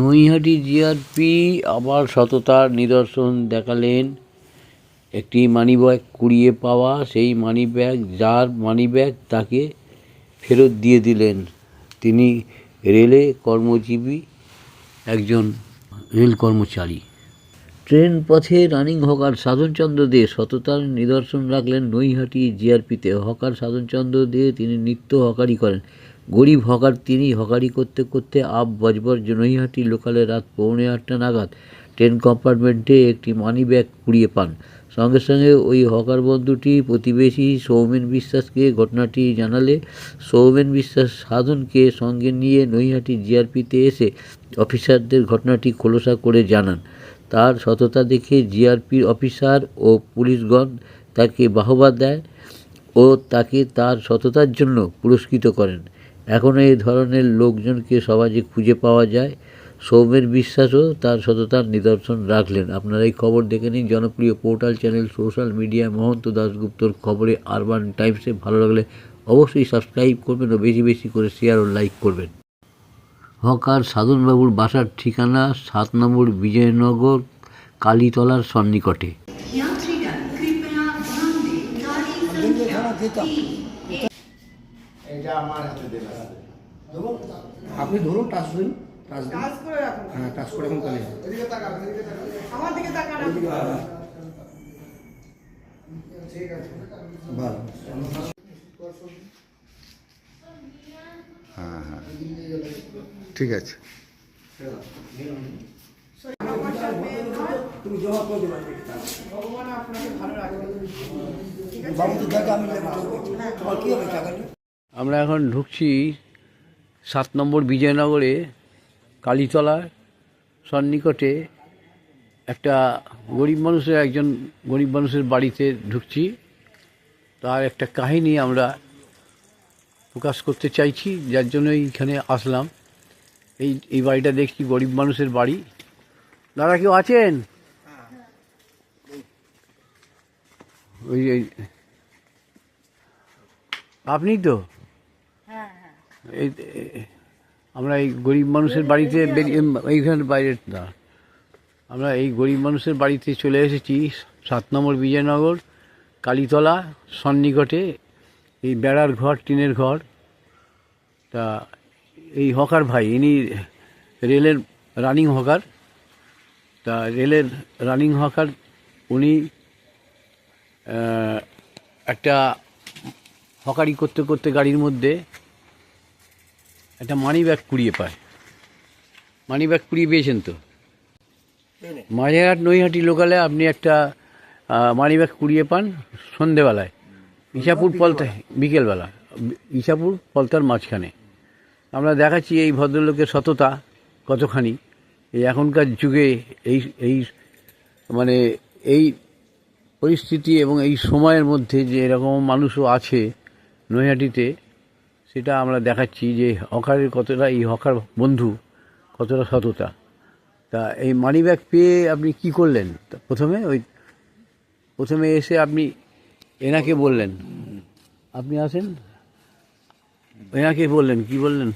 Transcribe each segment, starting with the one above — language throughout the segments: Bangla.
নৈহাটি জিআরপি আবার সততার নিদর্শন দেখালেন। একটি মানিব্যাগ কুড়িয়ে পাওয়া, সেই মানিব্যাগ যার মানিব্যাগ তাকে ফেরত দিয়ে দিলেন। তিনি রেলে কর্মজীবী একজন রেল কর্মচারী। ট্রেন পথে রানিং হকার সাধনচন্দ্র দে সততার নিদর্শন রাখলেন নৈহাটি জিআরপিতে হকার সাধনচন্দ্র দে, তিনি নিত্য হকারি করেন। গরিব হকার তিনি হকারি করতে করতে আপ বজবর নৈহাটি লোকালে রাত পৌনে আটটা নাগাদ ট্রেন কম্পার্টমেন্টে একটি মানি ব্যাগ কুড়িয়ে পান। সঙ্গে সঙ্গে ওই হকার বন্ধুটি প্রতিবেশী সৌমেন বিশ্বাসকে ঘটনাটি জানালে সৌমেন বিশ্বাস সাধনকে সঙ্গে নিয়ে নৈহাটি জিআরপিতে এসে অফিসারদের ঘটনাটি খোলসা করে জানান। তার সততা দেখে জিআরপির অফিসার ও পুলিশগণ তাকে বাহবা দেয় ও তাকে তার সততার জন্য পুরস্কৃত করেন। এখনও এই ধরনের লোকজনকে সমাজে খুঁজে পাওয়া যায় সৌমের বিশ্বাসও তার সততার নিদর্শন রাখলেন। আপনারা এই খবর দেখে নিন জনপ্রিয় পোর্টাল চ্যানেল সোশ্যাল মিডিয়ায় মহন্ত দাশগুপ্তর খবরে আরবান টাইমসে ভালো লাগলে অবশ্যই সাবস্ক্রাইব করবেন ও বেশি বেশি করে শেয়ার ও লাইক করবেন। হকার সাধনবাবুর বাসার ঠিকানা সাত নম্বর বিজয়নগর কালীতলার সন্নিকটে। এটা আমার হাতে দেবে আপনি ধরুন টাচ দিন। টাচ দিন কাজ করে রাখুন। হ্যাঁ টাচ করে এখন তাহলে। এদিকে তাকান এদিকে তাকান। আমার দিকে তাকান। ঠিক আছে। ভালো হ্যাঁ হ্যাঁ। ঠিক আছে। তুমি জমা করে দেবেন ভগবান আপনাকে ভালো রাখবে বাবুদের জায়গা আমি নেব তোমার কী হবে টাকা আমরা এখন ঢুকছি সাত নম্বর বিজয়নগরে কালীতলার সন্নিকটে একটা গরিব মানুষের, একজন গরিব মানুষের বাড়িতে ঢুকছি। তার একটা কাহিনী আমরা প্রকাশ করতে চাইছি, যার জন্য এইখানে আসলাম। এই এই বাড়িটা দেখছি, গরিব মানুষের বাড়ি। দাদা কেউ আছেন? ওই, আপনি তো? আমরা এই গরিব মানুষের বাড়িতে এইখানে বাইরে, না। আমরা এই গরিব মানুষের বাড়িতে চলে এসেছি, সাত নম্বর বিজয়নগর, কালীতলা, সন্নিকটে, এই বেড়ার ঘর, টিনের ঘর। তা, এই হকার ভাই, ইনি রেলের রানিং হকার। তা, রেলের রানিং হকার, উনি একটা হকারি করতে করতে গাড়ির মধ্যে একটা মানি ব্যাগ কুড়িয়ে পায়। মানি ব্যাগ কুড়িয়ে পেয়েছেন তো? মাঝেরহাট নৈহাটি লোকালে আপনি একটা মানি ব্যাগ কুড়িয়ে পান সন্ধেবেলায়। ইসাপুর পলতা বিকেলবেলা। ইসাপুর পলতার মাঝখানে। আমরা দেখাচ্ছি এই ভদ্রলোকের সততা কতখানি। এই এখনকার যুগে এই এই মানে এই পরিস্থিতি এবং এই সময়ের মধ্যে যে এরকম মানুষও আছে নৈহাটিতে সেটা আমরা দেখাচ্ছি যে হকারের কতটা এই হকার বন্ধু কতটা সততা। তা এই মানি ব্যাগ পেয়ে আপনি কি করলেন? প্রথমে ওই প্রথমে এসে আপনি এনাকে বললেন। আপনি আসেন। এনাকে বললেন কি বললেন?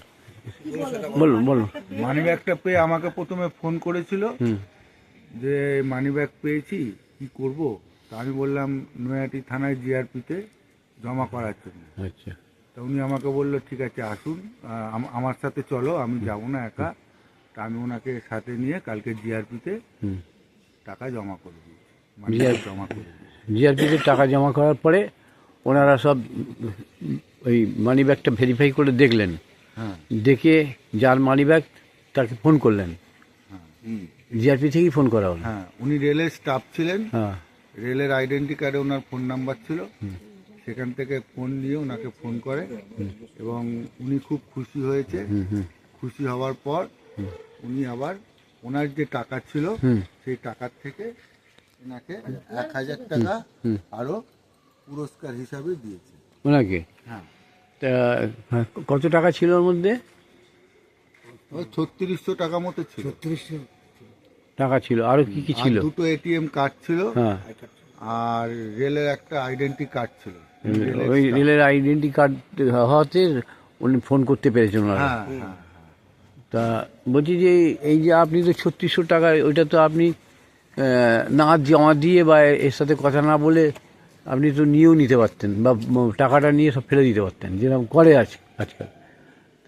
বলুন বলুন। মানি ব্যাগটা পেয়ে আমাকে প্রথমে ফোন করেছিল যে মানি ব্যাগ পেয়েছি কি করব? তা আমি বললাম নৈহাটি থানায় জিআরপিতে জমা করার জন্য। আচ্ছা। তা উনি আমাকে বলল ঠিক আছে আসুন। আমার সাথে চলো আমি যাব না একা। তা আমি ওনাকে সাথে নিয়ে কালকে জিআরপিতে টাকা জমা করে দিই। মানি জমা করে জিআরপিতে টাকা জমা করার পরে ওনারা সব ওই মানি ব্যাগটা ভেরিফাই করে দেখলেন। হ্যাঁ। দেখে যার মানি ব্যাগ তাকে ফোন করলেন। জিআরপি থেকেই ফোন করা হলো। হ্যাঁ উনি রেলের স্টাফ ছিলেন। হ্যাঁ। রেলের আইডেন্টি কার্ডে ওনার ফোন নাম্বার ছিল। সেখান থেকে ফোন নিয়ে ওনাকে ফোন করে এবং উনি খুব খুশি হয়েছে। খুশি হওয়ার পর উনি আবার ওনার যে টাকা ছিল সেই টাকার থেকে ওনাকে এক হাজার টাকা আরও পুরস্কার হিসাবে দিয়েছে। ওনাকে? হ্যাঁ। তা হ্যাঁ, কত টাকা ছিল ওর মধ্যে? ওই ছত্রিশশো টাকা মতো ছিল। ছত্রিশশো। টাকা ছিল। আরও কি কি ছিল? দুটো এটিএম কার্ড ছিল হ্যাঁ। আর রেলের একটা আইডেন্টি কার্ড ছিল। ওই রেলের আইডেন্টি কার্ড হওয়াতে উনি ফোন করতে পেরেছেন ওনারা। হ্যাঁ হ্যাঁ। তা বলছি যে এই যে আপনি তো ছত্রিশশো টাকা ওইটা তো আপনি না জমা দিয়ে বা এর সাথে কথা না বলে আপনি তো নিয়েও নিতে পারতেন বা টাকাটা নিয়ে সব ফেলে দিতে পারতেন যেরকম করে আজ আজকাল।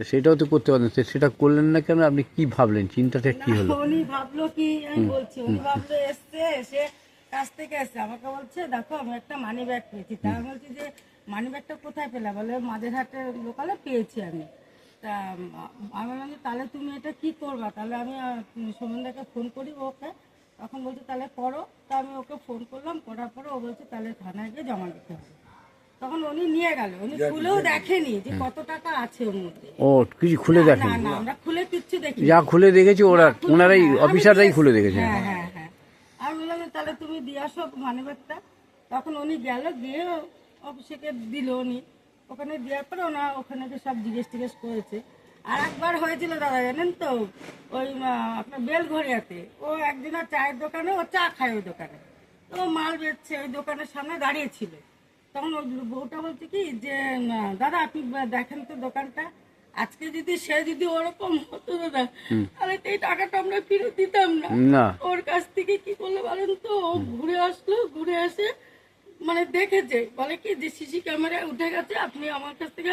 তো সেটাও তো করতে পারতেন সেটা করলেন না কেন? আপনি কি ভাবলেন? চিন্তাটা কি হলো? উনি ভাবলো কি আমি বলছি উনি ভাবলো এসছে এসে কাছ থেকে এসছে আমাকে বলছে দেখো আমি একটা মানি ব্যাগ পেয়েছি। তা আমি বলছি যে মানি ব্যাগটা কোথায় পেলে? বলে মাঝেরহাটের লোকালে পেয়েছি আমি। তা আমি বললাম যে, তাহলে তুমি এটা কি করবা? তাহলে আমি সোমেনদাকে ফোন করি ওকে। তখন বলছে তাহলে করো। তা আমি ওকে ফোন করলাম করার পরে ও বলছে তাহলে থানায় গিয়ে জমা দিতে হবে। তখন উনি নিয়ে গেল উনি খুলেও দেখেনি যে কত টাকা আছে ওর মধ্যে। ও কিছু খুলে দেখেন না না আমরা খুলে কিচ্ছু দেখি যা খুলে দেখেছে ওরা ওনারাই অফিসাররাই খুলে। দেখেছেন। হ্যাঁ হ্যাঁ হ্যাঁ আমি বললাম যে, তাহলে তুমি দিয়ে আসো মানি ব্যাগটা তখন উনি গেল গিয়ে অফিসে দিল উনি। ওখানে দেওয়ার পরে ওনা ওখানে সব জিজ্ঞেস টিজ্ঞেস করেছে। আর একবার হয়েছিল দাদা জানেন তো ওই আপনার বেলঘরিয়াতে। ও একদিনের চায়ের দোকানে ও চা খায় ওই দোকানে। তো ও মাল বেচছে ওই দোকানের সামনে দাঁড়িয়ে ছিল। তখন ওই বউটা বলছে কি যে দাদা আপনি দেখেন তো দোকানটা। আজকে যদি সে যদি ওরকম হতো দাদা তাহলে এই টাকাটা আমরা ফেরত দিতাম না। কি করল বলেন তো, ও ঘুরে আসলো, ঘুরে এসে মানে দেখেছে, বলে কি যে সিসি ক্যামেরা উঠে গেছে, আপনি আমার কাছ থেকে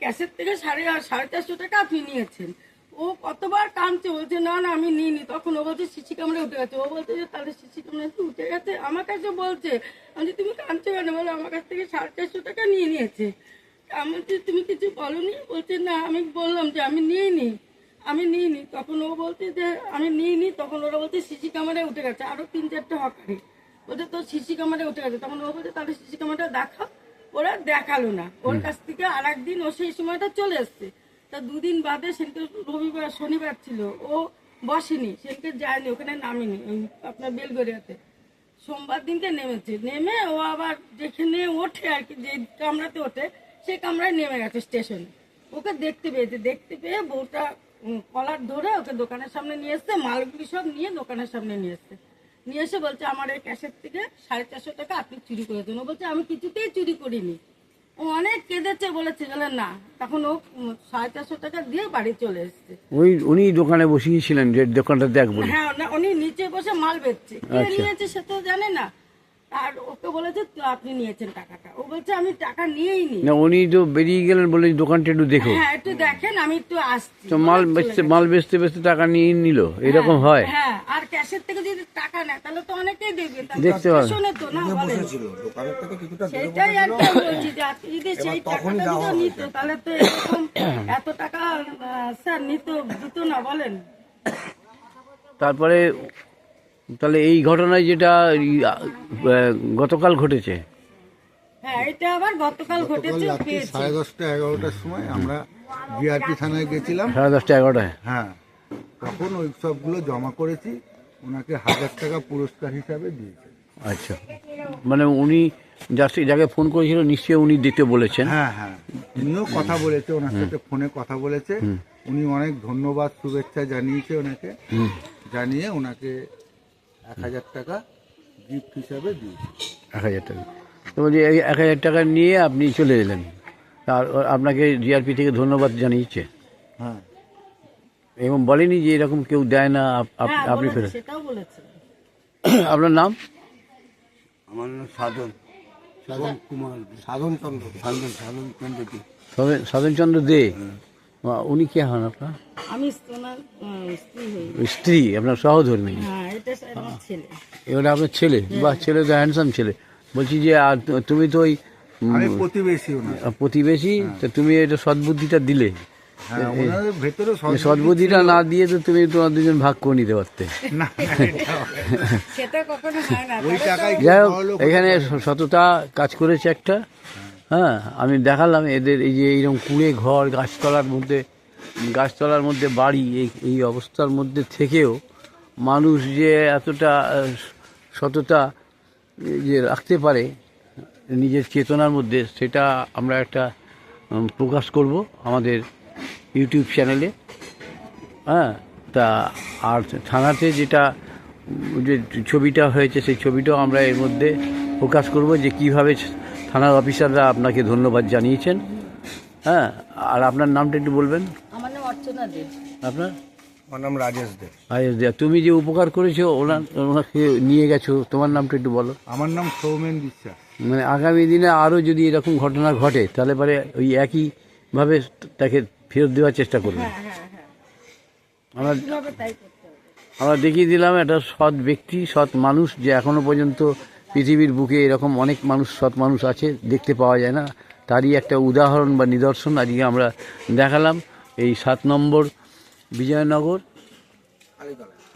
ক্যাশের থেকে সাড়ে সাড়ে চারশো টাকা আপনি নিয়েছেন। ও কতবার কামছে বলছে, না না, আমি নিইনি। তখন ও বলছে সিসি ক্যামেরা উঠে গেছে। ও বলছে যে, তাহলে সিসি ক্যামেরা উঠে গেছে। আমার কাছে বলছে, আমি তুমি কামছো কেন? বলে, আমার কাছ থেকে সাড়ে চারশো টাকা নিয়ে নিয়েছে। আমি তুমি কিছু বলনি? বলছে, না, আমি বললাম যে, আমি নিইনি। আমি নিইনি তখন ও বলছে যে আমি নিইনি তখন ওরা বলছে সিসি ক্যামেরায় উঠে গেছে। আরও তিন চারটে হকারি। বলছে তো সিসি ক্যামেরায় উঠে গেছে। তখন ও বলছে তাহলে সিসি ক্যামেরাটা দেখা ওরা দেখাল না। ওর কাছ থেকে আর একদিন ও সেই সময়টা চলে এসছে। তা দুদিন বাদে সেদিনকে রবিবার শনিবার ছিল। ও বসেনি সেদিনকে যায়নি ওখানে নামেনি আপনার বেলগড়িয়াতে। সোমবার দিনকে নেমেছে। নেমে ও আবার যেখানে ওঠে আর কি যে কামরাতে ওঠে সেই কামরায় নেমে গেছে স্টেশনে। ওকে দেখতে পেয়েছে। দেখতে পেয়ে বউটা কলার ধরে ওকে দোকানের সামনে নিয়ে এসছে মালগুলি সব নিয়ে দোকানের সামনে নিয়ে এসছে। নিয়ে এসে বলছে আমার এই ক্যাশের থেকে সাড়ে চারশো টাকা আপনি চুরি করেছেন ও বলছে আমি কিছুতেই চুরি করিনি। ও অনেক কেঁদেছে বলেছে বলে না। তখন ও সাড়ে চারশো টাকা দিয়ে বাড়ি চলে এসছে। ওই উনি দোকানে বসিয়েছিলেন যে দোকানটা দেখ বলে। হ্যাঁ না, উনি নিচে বসে মাল বেচছে। কে আচ্ছা। নিয়েছে সে তো জানে না। আর ওকে বলেছে তো আপনি নিয়েছেন টাকাটা। ও বলছে আমি টাকা নিয়েই নি। না উনি তো বেরিয়ে গেলেন বলে দোকানটা একটু দেখো। হ্যাঁ একটু দেখেন আমি একটু আসছি। তো মাল বেচতে মাল বেচতে বেচতে টাকা নিয়ে নিল এরকম হয় হ্যাঁ। আর ক্যাশের থেকে যদি টাকা নেয় তাহলে তো অনেকেই দেবে দেখতে পাবে। স্টেশনে তো না ছিল দোকানের থেকে কিছুটা সেটাই আর কি বলছি যে আপনি যদি সেই টাকাটা যদি নিত তাহলে তো এরকম এত টাকা স্যার নিত দিত না বলেন। তারপরে তাহলে এই ঘটনায় যেটা গতকাল ঘটেছে। হ্যাঁ এটা আবার গতকাল ঘটেছে রাত্রি সাড়ে দশটা এগারোটার সময় আমরা জিআরপি থানায় গেছিলাম। সাড়ে দশটা এগারোটায়? হ্যাঁ তখন ওই সবগুলো জমা করেছি ওনাকে হাজার টাকা পুরস্কার হিসাবে দিয়েছে। আচ্ছা। মানে উনি যার যাকে ফোন করেছিল নিশ্চয়ই উনি দিতে বলেছেন। হ্যাঁ হ্যাঁ। উনিও কথা বলেছে ওনার সাথে ফোনে কথা বলেছে। উনি অনেক ধন্যবাদ শুভেচ্ছা জানিয়েছে ওনাকে। জানিয়ে ওনাকে এক হাজার টাকা গিফট হিসাবে দিয়েছে। এক হাজার টাকা। তো বলছি এই এক হাজার টাকা নিয়ে আপনি চলে এলেন। আর আপনাকে জিআরপি থেকে ধন্যবাদ জানিয়েছে। হ্যাঁ। এবং বলেনি যে এরকম কেউ দেয় না আপ- আপ- হ্যাঁ আপনি ফেরত। সেটাও বলেছে। আপনার নাম? আমার নাম সাধন। সাধন কুমার সাধন চন্দ্র সাধন সাধন চন্দ্র সাধন- সাধনচন্দ্র দে। আহ, উনি কে হন আপনার? আমি স্ত্রী আপনার সহধর্মী হ্যাঁ এটা ছেলে। আপনার ছেলে? বা ছেলে তো হ্যান্ডসাম ছেলে। বলছি যে আর তুমি তো ওই প্রতিবেশী প্রতিবেশী? তো তুমি এটা সদ্বুদ্ধিটা দিলে। হ্যাঁ ওনার সদ্বুদ্ধিটা না দিয়ে তো তুমি তোমার দুজন ভাগ করে নিতে পারতে। না সেটা কখনো হয় না। ওই তবে তো- টাকায় যাই হোক এখানে সততা কাজ করেছে একটা। হ্যাঁ আমি দেখালাম এদের এই যে এইরকম কুড়ে ঘর, গাছতলার মধ্যে গাছতলার মধ্যে বাড়ি, এই এই অবস্থার মধ্যে থেকেও মানুষ যে এতটা সততা যে রাখতে পারে নিজের চেতনার মধ্যে, সেটা আমরা একটা প্রকাশ করব আমাদের ইউটিউব চ্যানেলে। হ্যাঁ তা আর থানাতে যেটা যে ছবিটা হয়েছে, সেই ছবিটাও আমরা এর মধ্যে প্রকাশ করব যে কীভাবে থানার অফিসাররা আপনাকে ধন্যবাদ জানিয়েছেন। হ্যাঁ আর আপনার নামটা একটু বলবেন? আমার নাম অর্চনা দেব আপনার? আমার নাম রাজেশ দে। আয়েশ দেয়া তুমি যে উপকার করেছ ওনার ওনাকে নিয়ে গেছো তোমার নামটা একটু বলো। আমার নাম সৌমেন বিশ্বাস। মানে আগামী দিনে আরও যদি এরকম ঘটনা ঘটে তাহলে পরে ওই একইভাবে তাকে ফেরত দেওয়ার চেষ্টা করবে। আমরা কীভাবে তাই করতে হবে? আমরা দেখিয়ে দিলাম একটা সৎ ব্যক্তি সৎ মানুষ যে এখনও পর্যন্ত পৃথিবীর বুকে এরকম অনেক মানুষ, সৎ মানুষ আছে, দেখতে পাওয়া যায় না। তারই একটা উদাহরণ বা নিদর্শন আজকে আমরা দেখালাম। এই সাত নম্বর বিজয়নগর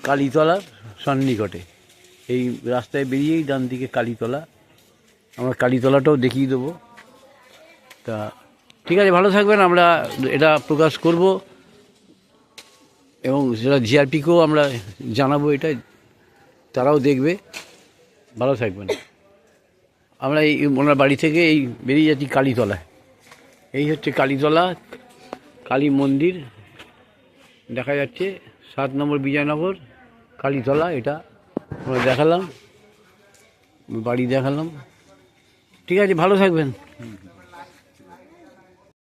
কালীতলার সন্নিকটে। এই রাস্তায় বেরিয়েই ডান দিকে কালীতলা। আমরা কালীতলাটাও দেখিয়ে দেবো। তা, ঠিক আছে, ভালো থাকবেন। আমরা এটা প্রকাশ করব এবং সেটা জিআরপিকেও আমরা জানাব এটা। তারাও দেখবে। ভালো থাকবেন আমরা এই ওনার বাড়ি থেকে এই বেরিয়ে যাচ্ছি কালীতলায়। এই হচ্ছে কালীতলা, কালী মন্দির। দেখা যাচ্ছে সাত নম্বর বিজয়নগর, কালীতলা, এটা আমরা দেখালাম, বাড়ি দেখালাম। ঠিক আছে, ভালো থাকবেন।